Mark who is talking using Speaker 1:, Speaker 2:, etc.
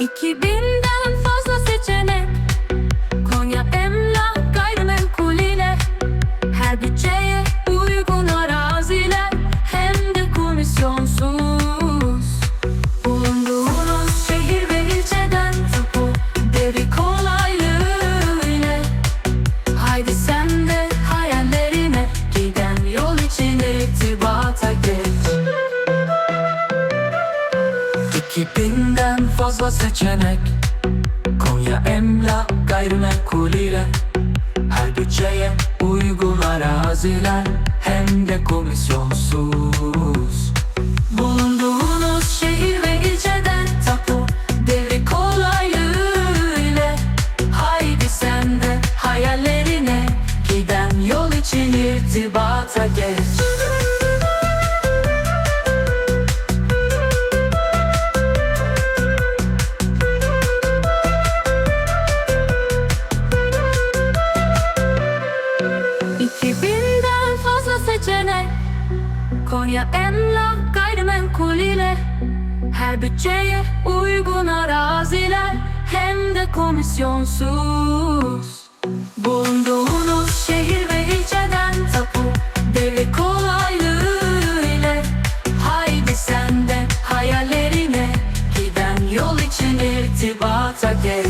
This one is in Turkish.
Speaker 1: 2000'den fazla seçenek. Konya emlak gayrimenkul ile Her bütçeye uygun araziler Hem de komisyonsuz. Bulunduğunuz şehir ve ilçeden Tapu devi kolaylığı ile Haydi sen de hayallerine Giden yol için irtibata geç. 2000'den fazla seçenek. Konya emlak gayrimenkul ile Her bütçeye uygun araziler Hem de komisyonsuz. Bulunduğunuz şehir ve ilçeden tapu devri kolaylığı ile Haydi sen de hayallerine giden yol için irtibata geç 2000'den fazla seçenek. Konya Emlak Gayrimenkul ile Her bütçeye uygun araziler. Hem de komisyonsuz. Bulunduğunuz şehir ve ilçeden tapu Devlet kolaylığı ile. Haydi sen de hayallerine Giden yol için irtibata geç.